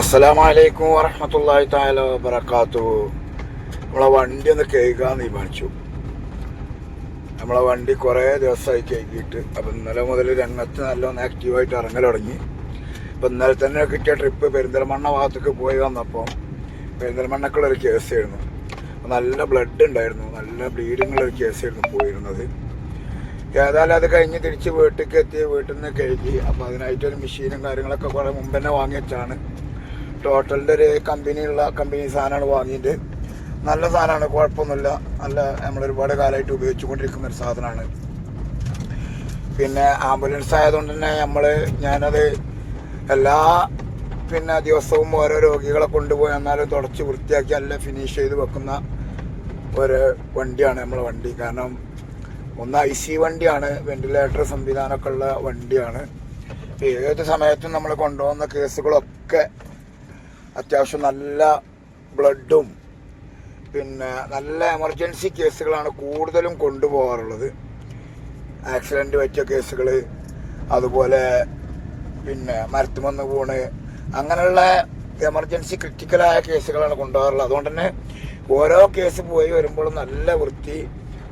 അസ്സലാമലൈക്കും വറഹമത്തല്ലാഹി താല വബർക്കാത്തു നമ്മളെ വണ്ടി ഒന്ന് കേൾക്കാൻ തീരുമാനിച്ചു. നമ്മളെ വണ്ടി കുറേ ദിവസമായി കേൾക്കിയിട്ട് അപ്പം ഇന്നലെ മുതൽ രംഗത്ത് നല്ലോണം ആക്റ്റീവായിട്ട് ഇറങ്ങൽ തുടങ്ങി. അപ്പം ഇന്നലെ തന്നെ കിട്ടിയ ട്രിപ്പ് പെരിന്തൽമണ്ണ ഭാഗത്തേക്ക് പോയി വന്നപ്പോൾ പെരിന്തൽമണ്ണക്കുള്ളൊരു കേസായിരുന്നു അപ്പം നല്ല ബ്ലഡ് ഉണ്ടായിരുന്നു നല്ല ബ്ലീഡിങ്ങുള്ള ഒരു കേസായിരുന്നു പോയിരുന്നത്. ഏതായാലും അത് കഴിഞ്ഞ് തിരിച്ച് വീട്ടിലേക്ക് എത്തി വീട്ടിൽ നിന്ന് കഴുകി അപ്പോൾ അതിനായിട്ടൊരു മെഷീനും കാര്യങ്ങളൊക്കെ കുറേ മുമ്പ് തന്നെ വാങ്ങി വെച്ചാണ്. ടോട്ടലിന്റെ ഒരു കമ്പനിയുള്ള കമ്പനി സാധനമാണ് വാങ്ങിയിട്ട് നല്ല സാധനമാണ് കുഴപ്പമൊന്നുമില്ല. നല്ല നമ്മൾ ഒരുപാട് കാലമായിട്ട് ഉപയോഗിച്ചുകൊണ്ടിരിക്കുന്ന ഒരു സാധനമാണ്. പിന്നെ ആംബുലൻസ് ആയതുകൊണ്ട് തന്നെ നമ്മൾ ഞാനത് എല്ലാ പിന്നെ ദിവസവും ഓരോ രോഗികളെ കൊണ്ടുപോയി എന്നാലും തുടച്ച് വൃത്തിയാക്കി അല്ല ഫിനിഷ് ചെയ്ത് വെക്കുന്ന ഒരു വണ്ടിയാണ് നമ്മളെ വണ്ടി. കാരണം ഒന്ന് ഐ സി വണ്ടിയാണ് വെന്റിലേറ്റർ സംവിധാനമൊക്കെ ഉള്ള വണ്ടിയാണ്. ഏത് സമയത്തും നമ്മൾ കൊണ്ടുപോകുന്ന കേസുകളൊക്കെ അത്യാവശ്യം നല്ല ബ്ലഡും പിന്നെ നല്ല എമർജൻസി കേസുകളാണ് കൂടുതലും കൊണ്ടുപോകാറുള്ളത്. ആക്സിഡന്റ് പറ്റിയ കേസുകൾ അതുപോലെ പിന്നെ മരത്തുമന്ന് പോണ് അങ്ങനെയുള്ള എമർജൻസി ക്രിട്ടിക്കലായ കേസുകളാണ് കൊണ്ടുപോകാറുള്ളത്. അതുകൊണ്ട് തന്നെ ഓരോ കേസ് പോയി വരുമ്പോഴും നല്ല വൃത്തി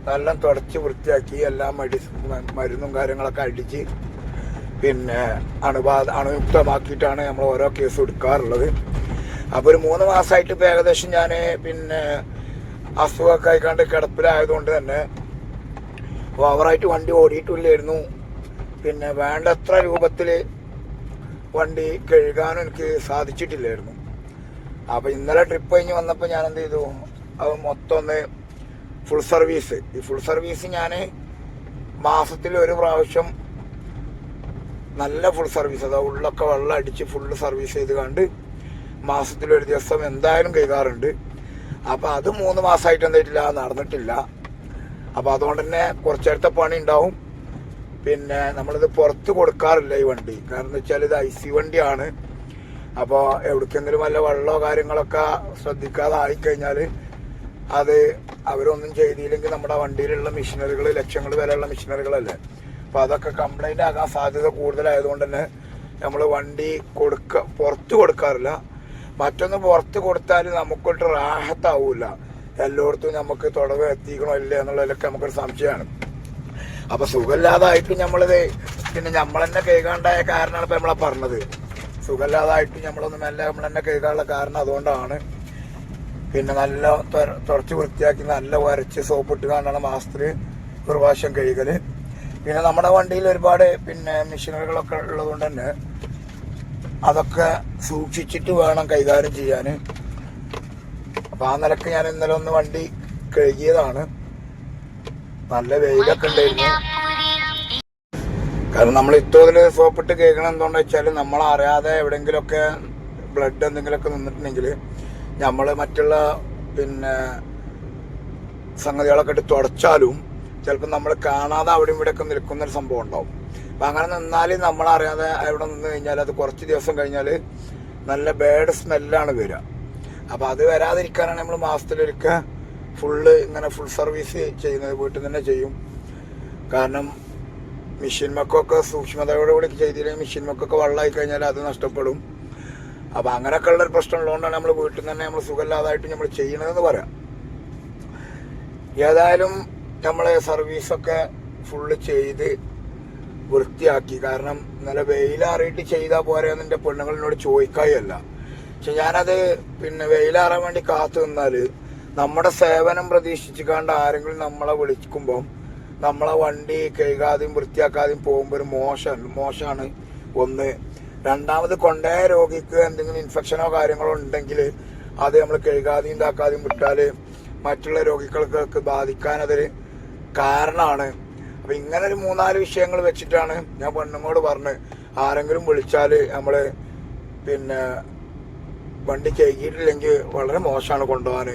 നല്ല തുടച്ച് വൃത്തിയാക്കി എല്ലാം മെഡിസിൻ മരുന്നും കാര്യങ്ങളൊക്കെ അടിച്ച് പിന്നെ അണുബാധ അണുയുക്തമാക്കിയിട്ടാണ് നമ്മൾ ഓരോ കേസ് എടുക്കാറുള്ളത്. അപ്പോൾ ഒരു മൂന്ന് മാസമായിട്ട് ഇപ്പോൾ ഏകദേശം ഞാൻ പിന്നെ അസുഖമൊക്കെ ആയിക്കാണ്ട് കിടപ്പിലായതുകൊണ്ട് തന്നെ ഓവറായിട്ട് വണ്ടി ഓടിയിട്ടില്ലായിരുന്നു പിന്നെ വേണ്ടത്ര രൂപത്തിൽ വണ്ടി കഴുകാനും എനിക്ക് സാധിച്ചിട്ടില്ലായിരുന്നു. അപ്പോൾ ഇന്നലെ ട്രിപ്പ് കഴിഞ്ഞ് വന്നപ്പോൾ ഞാൻ എന്ത് ചെയ്തു? അത് മൊത്തം ഒന്ന് ഫുൾ സർവീസ് ഈ ഫുൾ സർവീസ് ഞാൻ മാസത്തിൽ ഒരു പ്രാവശ്യം നല്ല ഫുൾ സർവീസ് അതാ ഉള്ളൊക്കെ വെള്ളം അടിച്ച് ഫുള്ള് സർവീസ് ചെയ്ത് കണ്ട് മാസത്തിൽ ഒരു ദിവസം എന്തായാലും കഴുകാറുണ്ട് അപ്പോൾ അത് മൂന്ന് മാസമായിട്ട് എന്തായിട്ടില്ല നടന്നിട്ടില്ല. അപ്പോൾ അതുകൊണ്ട് തന്നെ കുറച്ചേരത്തെ പണി ഉണ്ടാവും. പിന്നെ നമ്മളിത് പുറത്ത് കൊടുക്കാറില്ല ഈ വണ്ടി. കാരണം എന്ന് വെച്ചാൽ ഇത് ഐ സി വണ്ടിയാണ്. അപ്പോൾ എവിടേക്കെങ്കിലും വല്ല വെള്ളമോ കാര്യങ്ങളൊക്കെ ശ്രദ്ധിക്കാതെ ആയിക്കഴിഞ്ഞാൽ അത് അവരൊന്നും ചെയ്തില്ലെങ്കിൽ നമ്മുടെ വണ്ടിയിലുള്ള മെഷീനറികൾ ലക്ഷങ്ങൾ വരെയുള്ള മെഷീനറികളല്ലേ. അപ്പോൾ അതൊക്കെ കംപ്ലൈന്റ് ആകാൻ സാധ്യത കൂടുതലായതുകൊണ്ട് തന്നെ നമ്മൾ വണ്ടി കൊടുക്ക പുറത്ത് കൊടുക്കാറില്ല. മറ്റൊന്ന് പുറത്ത് കൊടുത്താൽ നമുക്കൊട്ട് റാഹത്താവൂല. എല്ലായിടത്തും നമുക്ക് തുടവ് എത്തിക്കണോ ഇല്ല എന്നുള്ളതിലൊക്കെ നമുക്കൊരു സംശയമാണ്. അപ്പൊ സുഖമില്ലാതായിട്ടും നമ്മളിത് പിന്നെ നമ്മൾ തന്നെ കൈകാണ്ടായ കാരണമാണ് ഇപ്പൊ നമ്മളെ പറഞ്ഞത്. സുഖമില്ലാതായിട്ടും നമ്മളൊന്നും മെല്ലെ നമ്മൾ തന്നെ കൈകാനുള്ള കാരണം അതുകൊണ്ടാണ്. പിന്നെ നല്ല തുറച്ച് വൃത്തിയാക്കി നല്ല വരച്ച് സോപ്പ് ഇട്ട് കാണാണ് മാസത്തിൽ ഒരു പ്രാവശ്യം കഴുകൽ. പിന്നെ നമ്മുടെ വണ്ടിയിൽ ഒരുപാട് പിന്നെ മെഷീനറികളൊക്കെ ഉള്ളതുകൊണ്ട് തന്നെ അതൊക്കെ സൂക്ഷിച്ചിട്ട് വേണം കൈകാര്യം ചെയ്യാൻ അപ്പൊ ആ നിലയ്ക്ക് ഞാൻ ഇന്നലെ ഒന്ന് വണ്ടി കഴുകിയതാണ്. നല്ല വെയിലൊക്കെ ഉണ്ടായിരുന്നു. കാരണം നമ്മൾ ഇത്തോതിൽ സോപ്പിട്ട് കേൾക്കണം എന്തുകൊണ്ട് വെച്ചാൽ നമ്മൾ അറിയാതെ എവിടെയെങ്കിലുമൊക്കെ ബ്ലഡ് എന്തെങ്കിലുമൊക്കെ നിന്നിട്ടുണ്ടെങ്കിൽ നമ്മൾ മറ്റുള്ള പിന്നെ സംഗതികളൊക്കെ ഇട്ട് തുടച്ചാലും ചിലപ്പോൾ നമ്മൾ കാണാതെ അവിടെ ഇവിടെയൊക്കെ നിൽക്കുന്നൊരു സംഭവം ഉണ്ടാവും. അപ്പം അങ്ങനെ നിന്നാൽ നമ്മൾ അറിയാതെ അവിടെ നിന്ന് കഴിഞ്ഞാൽ അത് കുറച്ച് ദിവസം കഴിഞ്ഞാൽ നല്ല ബേഡ് സ്മെല്ലാണ് വരിക. അപ്പോൾ അത് വരാതിരിക്കാനാണ് നമ്മൾ മാസത്തിലൊരിക്കൽ ഫുള്ള് ഇങ്ങനെ ഫുൾ സർവീസ് ചെയ്യുന്നത് വീട്ടിൽ തന്നെ ചെയ്യും. കാരണം മെഷീൻ മക്കൊക്കെ സൂക്ഷ്മതയോടുകൂടി ചെയ്തില്ലെങ്കിൽ മെഷീൻ മക്കൊക്കെ വെള്ളമായി കഴിഞ്ഞാൽ അത് നഷ്ടപ്പെടും. അപ്പം അങ്ങനെയൊക്കെ ഉള്ളൊരു പ്രശ്നം ഉള്ളതുകൊണ്ടാണ് നമ്മൾ വീട്ടിൽ തന്നെ നമ്മൾ സുഖമില്ലാതായിട്ട് നമ്മൾ ചെയ്യണതെന്ന് പറയാം. ഏതായാലും നമ്മൾ സർവീസൊക്കെ ഫുള്ള് ചെയ്ത് വൃത്തിയാക്കി. കാരണം നല്ല വെയിലാറിയിട്ട് ചെയ്താൽ പോരെ എന്നെ പെണ്ണുങ്ങളോട് ചോദിക്കായല്ല. പക്ഷെ ഞാനത് പിന്നെ വെയിലാറാൻ വേണ്ടി കാത്തു നിന്നാൽ നമ്മുടെ സേവനം പ്രതീക്ഷിച്ച് കണ്ട് ആരെങ്കിലും നമ്മളെ വിളിക്കുമ്പം നമ്മളെ വണ്ടി കഴുകാതെയും വൃത്തിയാക്കാതെയും പോകുമ്പോൾ ഒരു മോശം മോശമാണ്. ഒന്ന് രണ്ടാമത് കൊണ്ടുപോയ രോഗിക്ക് എന്തെങ്കിലും ഇൻഫെക്ഷനോ കാര്യങ്ങളോ ഉണ്ടെങ്കിൽ അത് നമ്മൾ കഴുകാതെയും ഇതാക്കാതെയും വിട്ടാൽ മറ്റുള്ള രോഗികൾക്ക് ബാധിക്കാൻ അതൊരു കാരണമാണ്. അപ്പൊ ഇങ്ങനെ ഒരു മൂന്നാൽ വിഷയങ്ങൾ വെച്ചിട്ടാണ് ഞാൻ പെണ്ണുങ്ങളോട് പറഞ്ഞ് ആരെങ്കിലും വിളിച്ചാൽ നമ്മൾ പിന്നെ വണ്ടി കഴുകിയിട്ടില്ലെങ്കിൽ വളരെ മോശമാണ് കൊണ്ടുപോകാൻ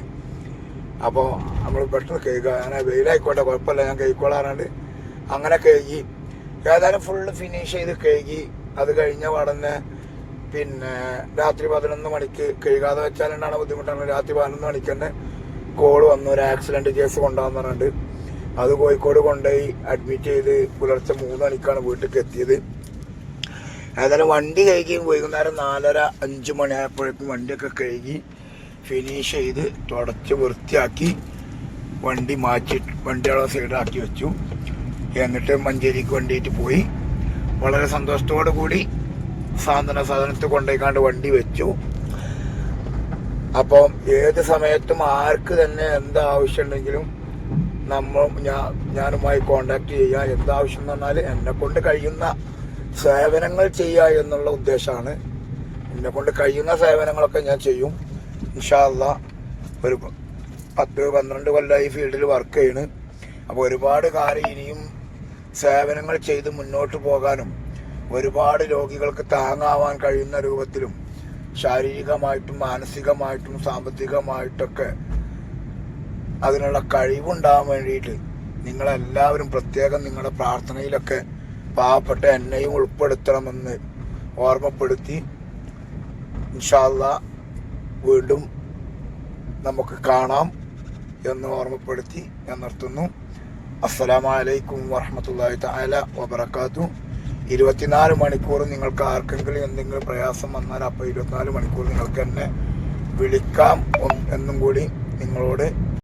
അപ്പോൾ നമ്മൾ പെട്ടെന്ന് കഴുകുക. അങ്ങനെ വെയിലായിക്കോട്ടെ കുഴപ്പമില്ല ഞാൻ കഴുകിക്കോളാറുണ്ട് അങ്ങനെ കഴുകി. ഏതായാലും ഫുള്ള് ഫിനിഷ് ചെയ്ത് കഴുകി. അത് കഴിഞ്ഞ പാടന്നെ പിന്നെ രാത്രി പതിനൊന്ന് മണിക്ക് കഴുകാതെ വെച്ചാൽ എന്താണ് ബുദ്ധിമുട്ടാണ്? രാത്രി പതിനൊന്ന് മണിക്ക് തന്നെ കോൾ വന്നു. ഒരു ആക്സിഡന്റ് കേസ് കൊണ്ടുവന്നിട്ടുണ്ട് അത് കോഴിക്കോട് കൊണ്ടുപോയി അഡ്മിറ്റ് ചെയ്ത് പുലർച്ചെ മൂന്ന് മണിക്കാണ് വീട്ടിലേക്ക് എത്തിയത്. ഏതായാലും വണ്ടി കഴുകി വൈകുന്നേരം നാലര അഞ്ചു മണിയായപ്പോഴേക്കും വണ്ടിയൊക്കെ കഴുകി ഫിനിഷ് ചെയ്ത് തുടച്ച് വൃത്തിയാക്കി വണ്ടി മാറ്റി വണ്ടികളെ സൈഡാക്കി വെച്ചു. എന്നിട്ട് മഞ്ചേരിക്ക് വേണ്ടിയിട്ട് പോയി. വളരെ സന്തോഷത്തോടു കൂടി സാധന സാധനത്തിൽ കൊണ്ടുപോയിക്കാണ്ട് വണ്ടി വെച്ചു. അപ്പം ഏത് സമയത്തും ആർക്ക് തന്നെ എന്ത് ആവശ്യമുണ്ടെങ്കിലും നമ്മൾ ഞാൻ ഞാനുമായി കോണ്ടാക്ട് ചെയ്യുക എന്താവശ്യം എന്ന് പറഞ്ഞാൽ എന്നെ കൊണ്ട് കഴിയുന്ന സേവനങ്ങൾ ചെയ്യുക എന്നുള്ള ഉദ്ദേശമാണ് എന്നെ കൊണ്ട് കഴിയുന്ന സേവനങ്ങളൊക്കെ ഞാൻ ചെയ്യും. ഇൻഷാല്ല ഒരു പത്ത് പന്ത്രണ്ട് കൊല്ലമായി ഫീൽഡിൽ വർക്ക് ചെയ്യണ്. അപ്പോൾ ഒരുപാട് കാര്യം ഇനിയും സേവനങ്ങൾ ചെയ്ത് മുന്നോട്ട് പോകാനും ഒരുപാട് രോഗികൾക്ക് താങ്ങാവാൻ കഴിയുന്ന രൂപത്തിലും ശാരീരികമായിട്ടും മാനസികമായിട്ടും സാമ്പത്തികമായിട്ടൊക്കെ അതിനുള്ള കഴിവുണ്ടാകാൻ വേണ്ടിയിട്ട് നിങ്ങളെല്ലാവരും പ്രത്യേകം നിങ്ങളുടെ പ്രാർത്ഥനയിലൊക്കെ പാവപ്പെട്ട എന്നെയും ഉൾപ്പെടുത്തണമെന്ന് ഓർമ്മപ്പെടുത്തി ഇൻഷാല്ല വീണ്ടും നമുക്ക് കാണാം എന്ന് ഓർമ്മപ്പെടുത്തി ഞാൻ നിർത്തുന്നു. അസ്സലാമലൈക്കും വറഹമത്തല്ലാഹി തആല വബറകാതു ഇരുപത്തിനാല് മണിക്കൂർ നിങ്ങൾക്ക് ആർക്കെങ്കിലും എന്തെങ്കിലും പ്രയാസം വന്നാൽ അപ്പോൾ ഇരുപത്തിനാല് മണിക്കൂർ നിങ്ങൾക്ക് എന്നെ വിളിക്കാം. എന്നും കൂടി നിങ്ങളോട്